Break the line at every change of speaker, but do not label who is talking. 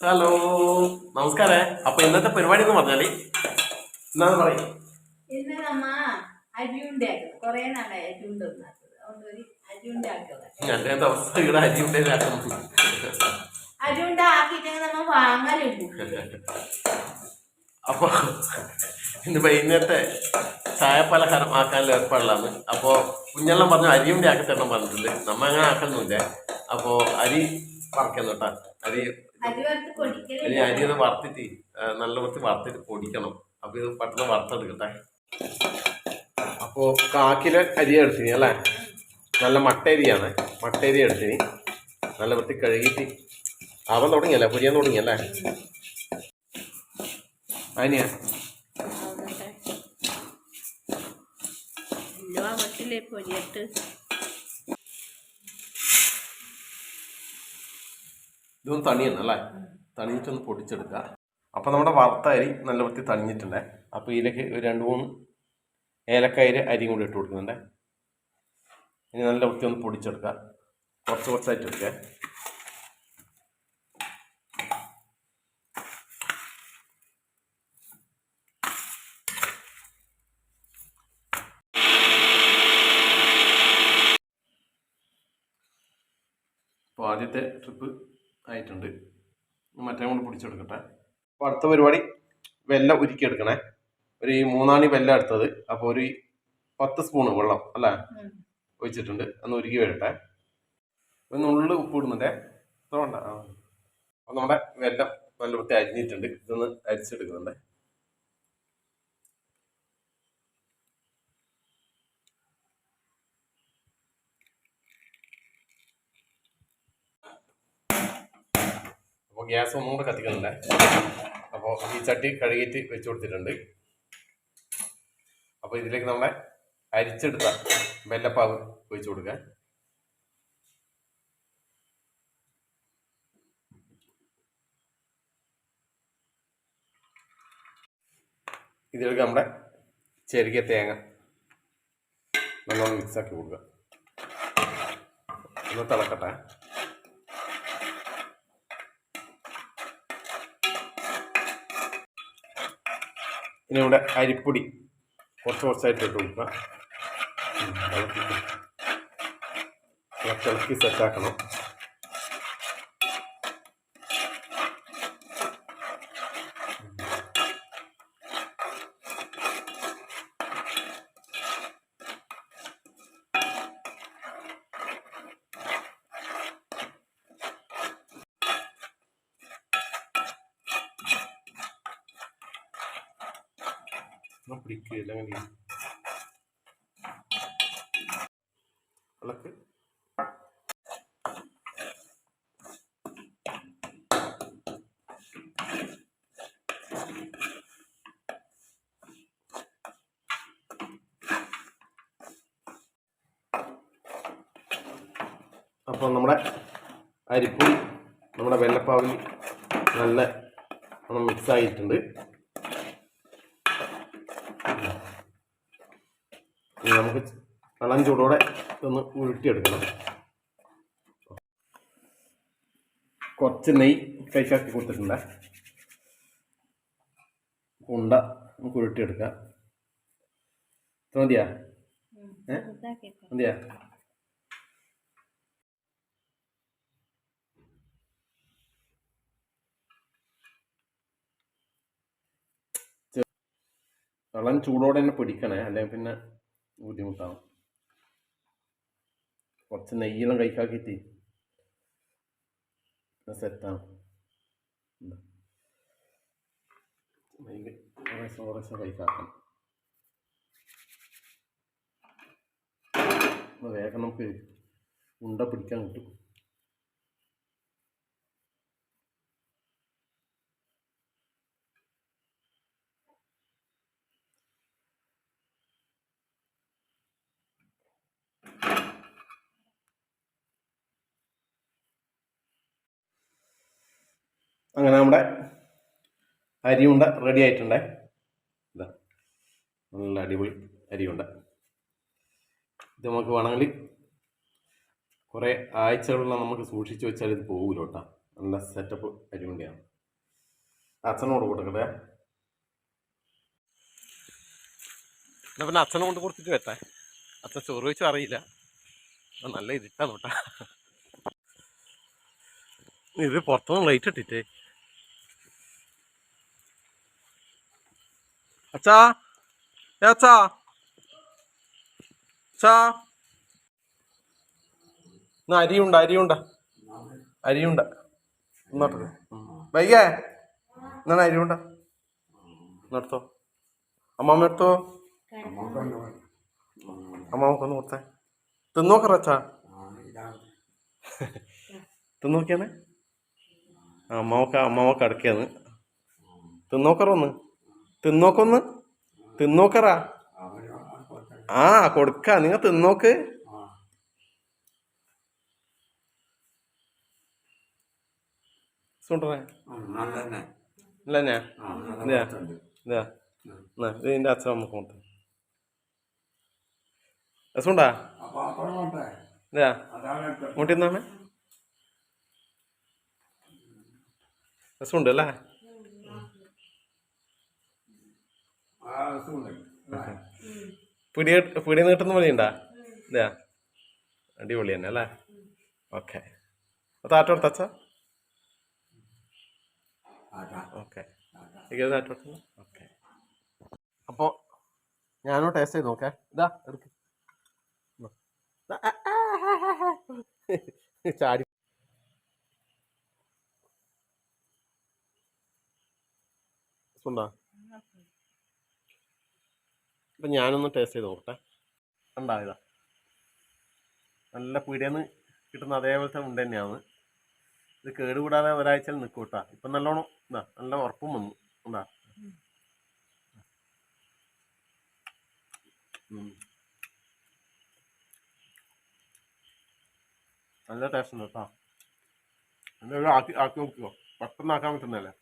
Hello നമസ്കാരം. അപ്പൊ ഇന്നത്തെ പരിപാടി എന്ന് പറഞ്ഞാൽ എന്താന്ന് പറയും
ഇന്ന് നമ്മ അരി ഉണ്ടാക്കുന്നത് കുറെ നാളായി അരി ഉണ്ടാക്കുന്നത് അതുകൊണ്ട് ഒരു അരി ഉണ്ടാക്കുക
അങ്ങനത്തെ അവസ്ഥ ഇവിടെ അരി ഉണ്ടായിരുന്നു
അരി ഉണ്ട ആക്കിയിട്ടെങ്കിൽ നമ്മ വാങ്ങലുണ്ട്
അപ്പൊ ഇന്ന് വൈകുന്നേരത്തെ ചായ പലഹാരം ആക്കാനുള്ള ഏർപ്പാടിലാണ്. അപ്പോ കുഞ്ഞെല്ലാം പറഞ്ഞു ആക്കി തരണം പറഞ്ഞിട്ടുണ്ട്. നമ്മ അങ്ങനെ ആക്കുന്നില്ല അപ്പോ അരി പറക്കുന്നുട്ടാ കേട്ടാ. അരി ഇനി അരി ഒന്ന് വറുത്തിട്ട് നല്ല വൃത്തി വറുത്തിട്ട് പൊടിക്കണം. അപ്പൊ ഇത് പെട്ടെന്ന് വറുത്തെടുക്കട്ടെ. അപ്പോ കാക്കിലെ അരി എടുത്തിനി അല്ലേ? നല്ല മട്ടേരിയാണ് മട്ടേരി എടുത്തിനി. നല്ല വൃത്തി കഴുകിയിട്ട് അവൻ തുടങ്ങിയല്ലേ? പുരിയാൻ തുടങ്ങിയല്ലേ? അതിനെയാ
പൊരിയിട്ട്
ഇതൊന്ന് തണിയണം അല്ലേ? തണിഞ്ഞിട്ടൊന്ന് പൊടിച്ചെടുക്കുക അപ്പോൾ നമ്മുടെ വറുത്ത അരി നല്ല വൃത്തി തണിഞ്ഞിട്ടുണ്ട്. അപ്പോൾ ഇതിലേക്ക് ഒരു രണ്ട് മൂന്ന് ഏലക്കായ അരിയും കൂടി ഇട്ട് കൊടുക്കുന്നുണ്ടേ. ഇനി നല്ല വൃത്തി ഒന്ന് പൊടിച്ചെടുക്കുക കുറച്ച് കുറച്ചായിട്ട് എടുക്കുക അപ്പോൾ ആദ്യത്തെ ട്രിപ്പ് ആയിട്ടുണ്ട്. മറ്റേ കൊണ്ട് പിടിച്ചെടുക്കട്ടെ. അപ്പോൾ അടുത്ത പരിപാടി വെല്ലം ഉരുക്കിയെടുക്കണേ. ഒരു ഈ മൂന്നാണി വെല്ലം എടുത്തത്. അപ്പോൾ ഒരു പത്ത് സ്പൂണ് വെള്ളം അല്ലേ? ഒഴിച്ചിട്ടുണ്ട്. അന്ന് ഉരുക്കി വരട്ടെ. ഒന്ന് ഉള്ളിൽ ഉപ്പ് ഇടുന്നുണ്ടേ? ഇത്ര വേണ്ട. ആ. അപ്പോൾ നമ്മുടെ വെല്ലം നല്ല വൃത്തി അരിഞ്ഞിട്ടുണ്ട്. ഇതൊന്ന് അരിച്ചെടുക്കുന്നുണ്ട്. അപ്പോൾ ഗ്യാസ് ഒന്നും കൂടെ കത്തിക്കുന്നുണ്ട്. അപ്പോൾ ഈ ചട്ടി കഴുകിയിട്ട് വെച്ച് കൊടുത്തിട്ടുണ്ട്. അപ്പോൾ ഇതിലേക്ക് നമ്മളെ അരിച്ചെടുത്ത വെല്ലപ്പാവ് ഒഴിച്ചു കൊടുക്കുക. ഇതിലേക്ക് നമ്മുടെ ചെറുകിയ തേങ്ങ നല്ലോണം മിക്സാക്കി കൊടുക്കുക. ഒന്ന് തിളക്കട്ടെ. ഇനി ഇവിടെ അരിപ്പൊടി കുറച്ച് കുറച്ചായിട്ട് ഇട്ട് കൊടുക്കുക. ഇളക്കി ഇളക്കി സെറ്റാക്കണം പിടിക്കുകയില്ല അങ്ങനെ ഇളക്ക് അപ്പോൾ നമ്മുടെ അരിപ്പും നമ്മുടെ വെള്ളപ്പാവിൽ നല്ല നമ്മൾ മിക്സ് ആയിട്ടുണ്ട്. നമുക്ക് വെള്ളം ചൂടോടെ ഒന്ന് ഉരുട്ടിയെടുക്കണം. കുറച്ച് നെയ്യ് കൈക്കാക്കി കൊടുത്തിട്ടുണ്ട്. ഉണ്ട നമുക്ക് ഉരുട്ടിയെടുക്കാം. ഇത്ര മതിയാ? മതിയാ? വെള്ളം ചൂടോടെ തന്നെ പിടിക്കണേ അല്ലെങ്കിൽ പിന്നെ ബുദ്ധിമുട്ടാവും കുറച്ച് നെയ്യെല്ലാം കൈക്കാക്കിയിട്ട് സെറ്റാണ്. കുറേശ്ശെ കുറേശ്ശെ കൈക്കാക്കണം വേഗം നമുക്ക് ഉണ്ട പിടിക്കാൻ കിട്ടും. അങ്ങനെ നമ്മുടെ അരിയുണ്ട റെഡി ആയിട്ടുണ്ടേ. ഇതാ നല്ല അടിപൊളി അരിയുണ്ട. ഇത് നമുക്ക് വേണമെങ്കിൽ കുറേ ആഴ്ചകളെല്ലാം നമുക്ക് സൂക്ഷിച്ച് വെച്ചാൽ ഇത് പോകില്ല കേട്ടോ നല്ല സെറ്റപ്പ് അരിയുണ്ടയാണ്. അച്ഛനോട് കൊടുക്കട്ടെ. എന്നാ പിന്നെ അച്ഛനെ കൊണ്ട് കൊടുത്തിട്ട് വരട്ടെ. അച്ഛൻ ചോറ് വെച്ചു അറിയില്ല നല്ല ഇതിട്ടാ നോട്ടാ. ഇത് പുറത്തുനിന്ന് ലൈറ്റ് ഇട്ടിട്ടേ. അച്ഛാ ഏ അച്ഛാ അച്ഛാ. എന്നാ അരിയുണ്ട അരിയുണ്ട. അരിയുണ്ട. ഇന്നോട്ട് വൈകേ എന്നാണ് അരിയുണ്ട? ഇന്നെടുത്തോ അമ്മാമ്മ എടുത്തോ? അമ്മാമ്മക്കൊന്ന് കൊടുത്തേ. തിന്നോക്കറ അച്ഛാ. തിന്നോക്കിയാണേ അമ്മാവക്ക അമ്മാവക്ക അടക്കിയാണ് തിന്നോക്കറ ഒന്ന് തിന്നോക്കൊന്ന്. തിന്നോക്കറാ. ആ കൊടുക്ക. നിങ്ങൾ തിന്നോക്ക്. സുണ്ടറേ. ഇല്ല ഞാൻ ഇതാ. ഇതാ. എന്നാ, ഇത് എന്റെ അച്ഛൻ നമുക്ക് കൊടുത്തു രസമുണ്ടാ ഇതാ. ഇങ്ങോട്ട് നിന്നാണ് രസമുണ്ട് അല്ലേ? പിടി പിടി നീട്ടുന്ന പോലെയുണ്ടാ ഇതാ. അടിപൊളി തന്നെ അല്ലേ? ഓക്കെ. താറ്റ അച്ഛ? ഓക്കെ. ഓക്കെ. അപ്പോൾ ഞാനും ടേസ്റ്റ് ചെയ്ത് നോക്കേ. ഇതാ എടുക്ക്. ചാടി. സുണ്ടാ അപ്പം ഞാനൊന്ന് ടേസ്റ്റ് ചെയ്ത് നോക്കട്ടെ. ഉണ്ടാവില്ല നല്ല പീടിയെന്ന് കിട്ടുന്ന അതേപോലത്തെ ഉണ്ട് തന്നെയാണ്. ഇത് കേടുകൂടാതെ ഒരാഴ്ച നിൽക്കും കേട്ടോ. ഇപ്പം നല്ലോണം ഇതാ നല്ല ഉറപ്പും വന്നു. ഉണ്ടാ നല്ല ടേസ്റ്റ് ഉണ്ട് കേട്ടോ. എന്തായാലും ആക്കി ആക്കി നോക്കിയോ പെട്ടെന്ന് ആക്കാൻ പറ്റുന്നതല്ലേ?